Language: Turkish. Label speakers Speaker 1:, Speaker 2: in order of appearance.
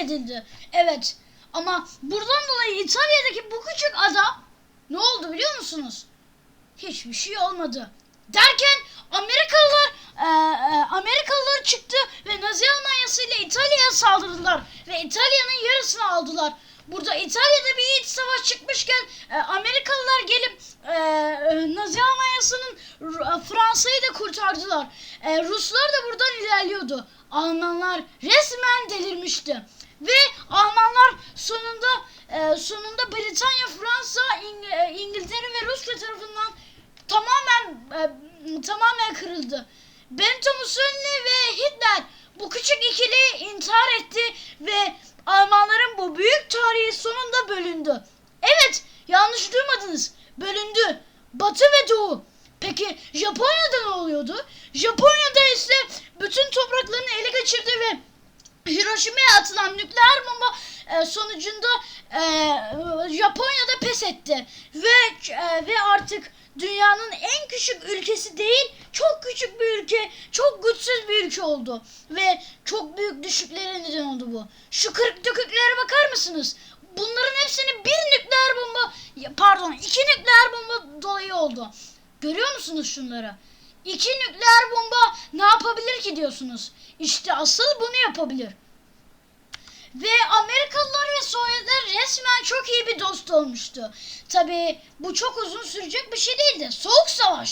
Speaker 1: edildi. Evet ama buradan dolayı İtalya'daki bu küçük ada ne oldu biliyor musunuz? Hiçbir şey olmadı. Derken Amerikalılar e, e, Amerikalılar çıktı ve Nazi Almanyası ile İtalya'ya saldırdılar ve İtalya'nın yarısını aldılar. Burada İtalya'da bir iç savaş çıkmışken e, Amerikalılar gelip e, e, Nazi Almanyası'nın Fransa'yı da kurtardılar. E, Ruslar da buradan ilerliyordu. Almanlar resmen delirmişti. Ve Almanlar sonunda e, sonunda Britanya, Fransa, İng- e, İngiltere ve Rusya tarafından tamamen e, tamamen kırıldı. Benito Mussolini ve Hitler bu küçük ikili intihar etti ve Almanların bu büyük tarihi sonunda bölündü. Evet, yanlış duymadınız. Bölündü. Batı ve Doğu. Peki Japonya'da ne oluyordu? Japonya'da ise bütün topraklarını ele geçirdi ve Hiroşima'ya atılan nükleer bomba e, sonucunda e, Japonya'da pes etti ve e, ve artık dünyanın en küçük ülkesi değil, çok küçük bir ülke, çok güçsüz bir ülke oldu ve çok büyük düşüklere neden oldu bu. Şu kırık döküklere bakar mısınız? Bunların hepsini bir nükleer bomba, pardon iki nükleer bomba dolayı oldu. Görüyor musunuz şunları? İki nükleer bomba ne yapabilir ki diyorsunuz? İşte asıl bunu yapabilir. Ve Amerikalılar ve Sovyetler resmen çok iyi bir dost olmuştu. Tabii bu çok uzun sürecek bir şey değildi. Soğuk savaş.